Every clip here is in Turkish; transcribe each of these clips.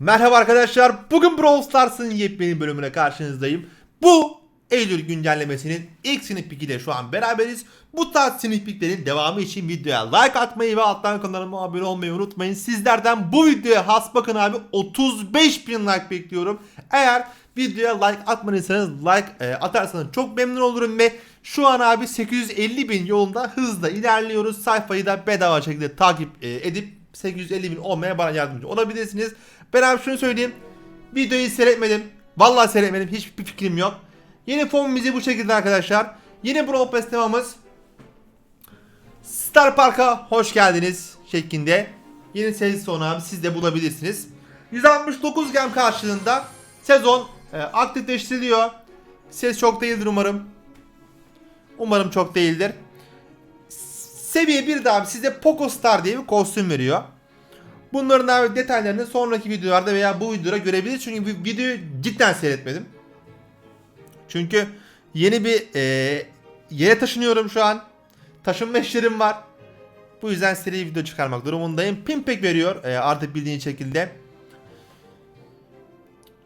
Merhaba arkadaşlar. Bugün Brawl Stars'ın yepyeni bölümüne karşınızdayım. Bu Eylül güncellemesinin ilk sneak peek ile şu an beraberiz. Bu tarz sneak peeklerin devamı için videoya like atmayı ve alttan kanalıma abone olmayı unutmayın. Sizlerden bu videoya has bakın abi 35 bin like bekliyorum. Eğer videoya like atmadıysanız like e, atarsanız çok memnun olurum ve şu an abi 850 bin yolunda hızla ilerliyoruz. Sayfayı da bedava şekilde takip e, edip 850 bin olmaya bana yardımcı olabilirsiniz. Ben abi şunu söyleyeyim. Videoyu seyretmedim. Vallahi seyretmedim. Hiçbir fikrim yok. Yeni fon bizi bu şekilde arkadaşlar. Yeni Brawl Pass temamız Star Park'a hoş geldiniz şeklinde. Yeni sezon abi siz de bulabilirsiniz. 169 gem karşılığında sezon e, aktifleştiriliyor. Ses çok değildir umarım. Umarım çok değildir. Seviye 1'de abi size Poco Star diye bir kostüm veriyor. Bunların abi detaylarını sonraki videolarda veya bu videoda görebiliriz. Çünkü bu videoyu cidden seyretmedim. Çünkü yeni bir e, yere taşınıyorum şu an. Taşınma işlerim var. Bu yüzden seri video çıkarmak durumundayım. Pimpek veriyor e, artık bildiğin şekilde.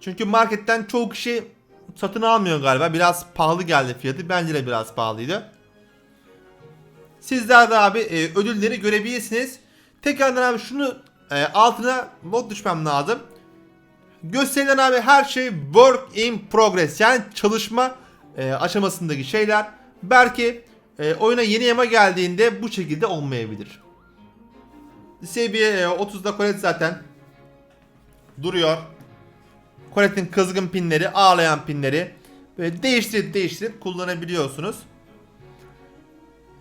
Çünkü marketten çoğu kişi satın almıyor galiba. Biraz pahalı geldi fiyatı. Bence de biraz pahalıydı. Sizler de abi e, ödülleri görebilirsiniz. Tekrardan abi şunu e, altına not düşmem lazım. Gösterilen abi her şey work in progress yani çalışma e, aşamasındaki şeyler. Belki e, oyuna yeni yama geldiğinde bu şekilde olmayabilir. Seviye e, 30'da Colette zaten duruyor. Colette'in kızgın pinleri, ağlayan pinleri böyle değiştirip değiştirip kullanabiliyorsunuz.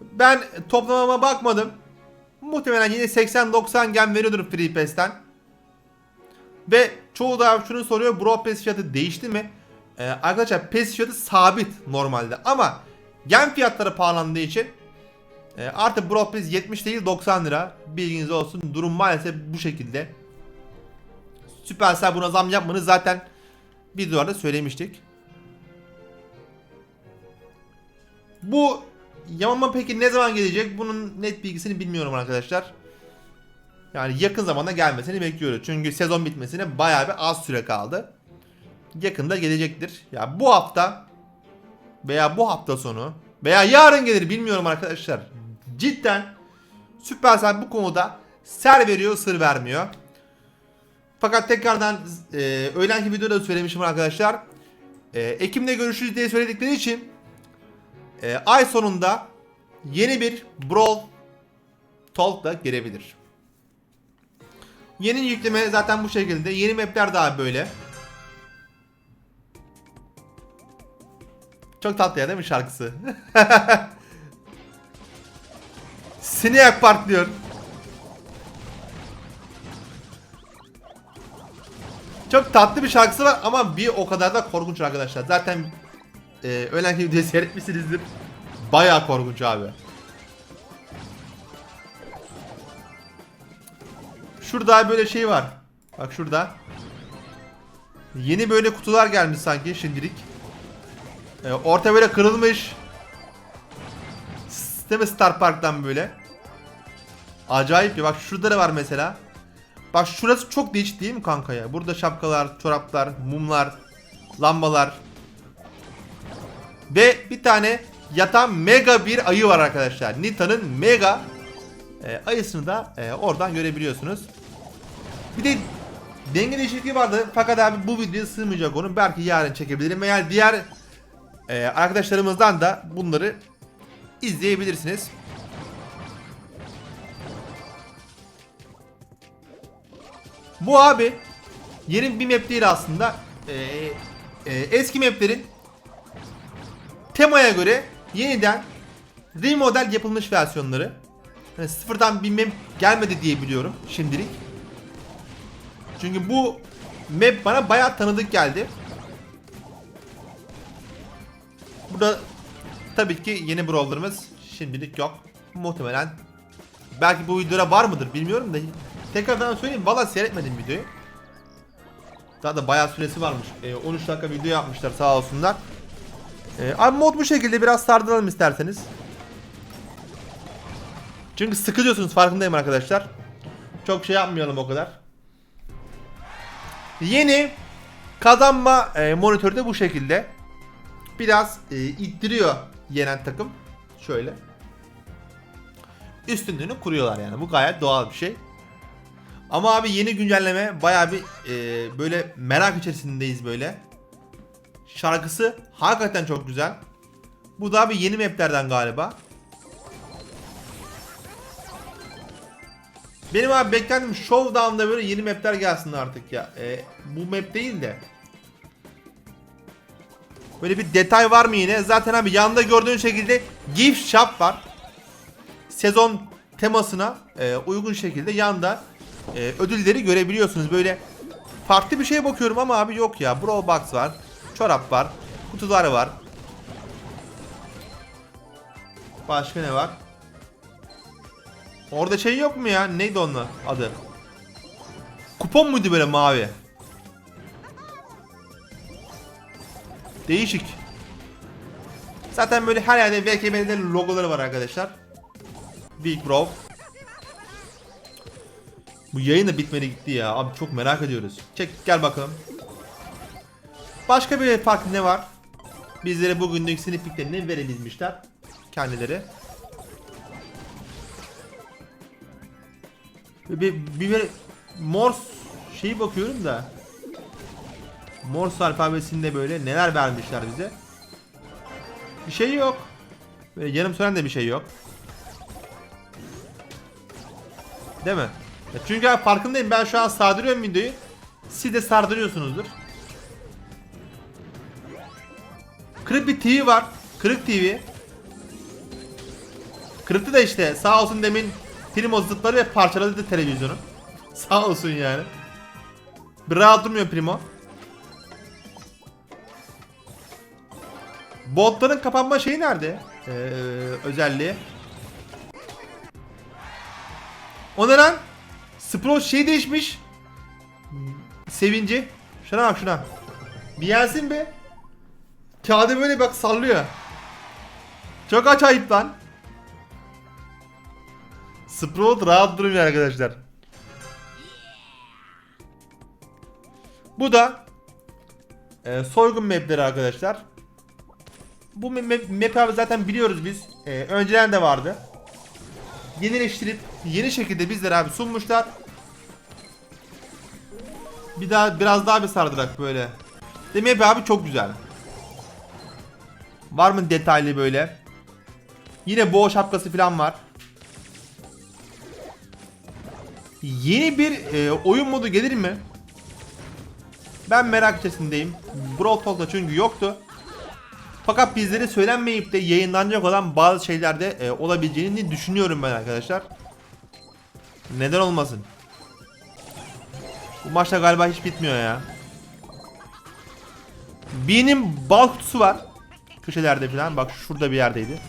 Ben toplamama bakmadım. Muhtemelen yine 80-90 gem veriyordur Free Pass'ten. Ve çoğu da şunu soruyor. Brawl Pass fiyatı değişti mi? Ee, arkadaşlar Pass fiyatı sabit normalde. Ama gem fiyatları pahalandığı için e, artık Brawl Pass 70 değil 90 lira. Bilginiz olsun. Durum maalesef bu şekilde. Supercell buna zam yapmanı zaten videolarda söylemiştik. Bu Yamama peki ne zaman gelecek? Bunun net bilgisini bilmiyorum arkadaşlar. Yani yakın zamanda gelmesini bekliyoruz. Çünkü sezon bitmesine bayağı bir az süre kaldı. Yakında gelecektir. Ya bu hafta veya bu hafta sonu veya yarın gelir bilmiyorum arkadaşlar. Cidden Supercell bu konuda ser veriyor, sır vermiyor. Fakat tekrardan e, öğlenki videoda da söylemişim arkadaşlar. E, Ekim'de görüşürüz diye söyledikleri için e, ay sonunda yeni bir Brawl Talk da gelebilir. Yeni yükleme zaten bu şekilde. Yeni mapler daha böyle. Çok tatlı ya değil mi şarkısı? Sinek patlıyor. Çok tatlı bir şarkısı var ama bir o kadar da korkunç arkadaşlar. Zaten e, öğlenki videoyu seyretmişsinizdir. Bayağı korkunç abi. Şurada böyle şey var. Bak şurada. Yeni böyle kutular gelmiş sanki şimdilik. E, orta böyle kırılmış. Değil mi Star Park'tan böyle? Acayip ya. Bak şurada da var mesela. Bak şurası çok değişik değil mi kanka ya? Burada şapkalar, çoraplar, mumlar, lambalar. Ve bir tane yatan mega bir ayı var arkadaşlar. Nita'nın mega e, ayısını da e, oradan görebiliyorsunuz. Bir de denge değişikliği vardı. Fakat abi bu videoya sığmayacak onu. Belki yarın çekebilirim. Veya diğer e, arkadaşlarımızdan da bunları izleyebilirsiniz. Bu abi yeni bir map değil aslında. E, e, eski maplerin temaya göre yeniden remodel yapılmış versiyonları. Yani sıfırdan bir map gelmedi diye biliyorum şimdilik. Çünkü bu map bana bayağı tanıdık geldi. Burada tabii ki yeni brawler'ımız şimdilik yok. Muhtemelen belki bu videoda var mıdır bilmiyorum da tekrardan söyleyeyim valla seyretmedim videoyu. Daha da bayağı süresi varmış. Ee, 13 dakika video yapmışlar sağ olsunlar. Ee, abi mod bu şekilde biraz sardıralım isterseniz. Çünkü sıkılıyorsunuz farkındayım arkadaşlar. Çok şey yapmayalım o kadar. Yeni kazanma e, monitörü de bu şekilde. Biraz e, ittiriyor yenen takım. Şöyle. Üstünlüğünü kuruyorlar yani. Bu gayet doğal bir şey. Ama abi yeni güncelleme bayağı bir e, böyle merak içerisindeyiz böyle. Şarkısı hakikaten çok güzel. Bu da bir yeni maplerden galiba. Benim abi beklentim Showdown'da böyle yeni mapler gelsin artık ya. E, bu map değil de. Böyle bir detay var mı yine? Zaten abi yanında gördüğün şekilde gift shop var. Sezon temasına e, uygun şekilde yanda e, ödülleri görebiliyorsunuz. Böyle farklı bir şeye bakıyorum ama abi yok ya. Brawl Box var. Çorap var. Kutuları var. Başka ne var? Orada şey yok mu ya? Neydi onun adı? Kupon muydu böyle mavi? Değişik. Zaten böyle her yerde VKB'de logoları var arkadaşlar. Big Bro. Bu yayın da bitmedi gitti ya. Abi çok merak ediyoruz. Çek gel bakalım. Başka bir farklı ne var? Bizlere bugünlük sneak peek'lerini verebilmişler. Kendileri. Bir, bir, bir Morse şeyi bakıyorum da Morse alfabesinde böyle neler vermişler bize. Bir şey yok. Böyle yarım sönen de bir şey yok. Değil mi? Ya çünkü farkındayım ben şu an sardırıyorum videoyu. Siz de sardırıyorsunuzdur. Kırık bir TV var. Kırık TV. Kırıktı da işte sağ olsun demin Primo zıpladı ve parçaladı televizyonu. Sağ olsun yani. Bir rahat durmuyor Primo. Botların kapanma şeyi nerede? Ee, özelliği. O ne lan? Sprout şey değişmiş. Sevinci. Şuna bak şuna. Bir yensin be. Kağıdı böyle bak sallıyor. Çok acayip lan. Sprout rahat durmuyor arkadaşlar. Bu da e, soygun mapleri arkadaşlar. Bu map, map abi zaten biliyoruz biz. E, önceden de vardı. Yenileştirip yeni şekilde bizlere abi sunmuşlar. Bir daha biraz daha bir sardırak böyle. De map abi çok güzel. Var mı detaylı böyle? Yine boğa şapkası falan var. Yeni bir e, oyun modu gelir mi? Ben merak içerisindeyim. Brawl Talk'ta çünkü yoktu. Fakat bizlere söylenmeyip de yayınlanacak olan bazı şeylerde e, olabileceğini düşünüyorum ben arkadaşlar. Neden olmasın? Bu maçta galiba hiç bitmiyor ya. B'nin bal kutusu var. Köşelerde falan. Bak şurada bir yerdeydi.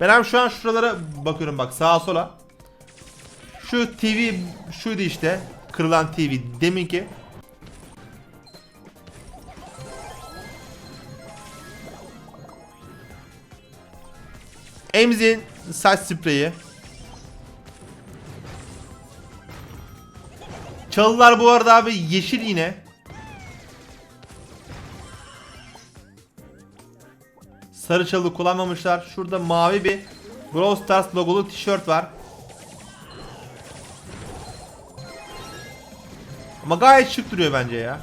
Ben hem şu an şuralara bakıyorum bak sağa sola. Şu TV şuydu işte. Kırılan TV deminki. Emzin saç spreyi. Çalılar bu arada abi yeşil yine. Sarı çalı kullanmamışlar. Şurada mavi bir Brawl Stars logolu tişört var. Ama gayet şık duruyor bence ya.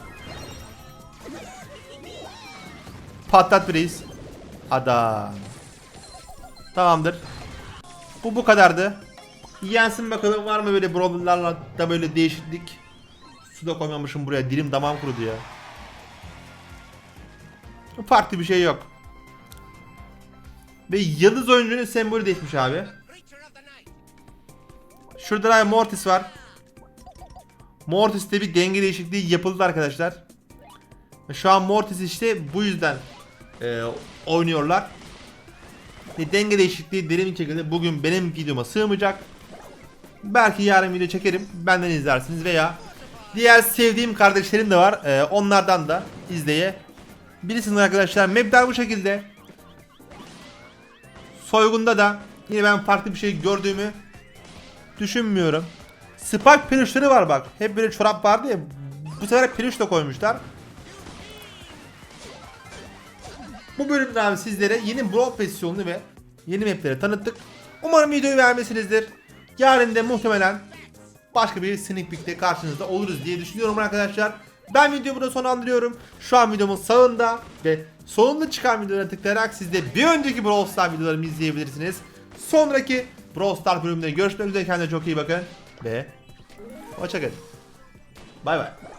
Patlat reis. Adam. Tamamdır. Bu bu kadardı. Yensin bakalım var mı böyle brawlerlarla da böyle değişiklik. Su da koymamışım buraya. Dilim damağım kurudu ya. Farklı bir şey yok. Ve yıldız oyuncunun sembolü değişmiş abi. Şurada da Mortis var. Mortis'te bir denge değişikliği yapıldı arkadaşlar. Şu an Mortis işte bu yüzden e, oynuyorlar. E, denge değişikliği derin bir şekilde bugün benim videoma sığmayacak. Belki yarın video çekerim. Benden izlersiniz veya diğer sevdiğim kardeşlerim de var. E, onlardan da izleyebilirsiniz arkadaşlar. Mapler bu şekilde. Soygunda da yine ben farklı bir şey gördüğümü düşünmüyorum. Spark peluşları var bak. Hep böyle çorap vardı ya. Bu sefer peluş da koymuşlar. Bu bölümde abi sizlere yeni Brawl Pass ve yeni mapleri tanıttık. Umarım videoyu beğenmişsinizdir. Yarın da muhtemelen başka bir sneak peek'te karşınızda oluruz diye düşünüyorum arkadaşlar. Ben videoyu burada sonlandırıyorum. Şu an videomun sağında ve solunda çıkan videolara tıklayarak siz de bir önceki Brawl Stars videolarımı izleyebilirsiniz. Sonraki Brawl Stars bölümünde görüşmek üzere. Kendinize çok iyi bakın ve hoşçakalın. Bay bay.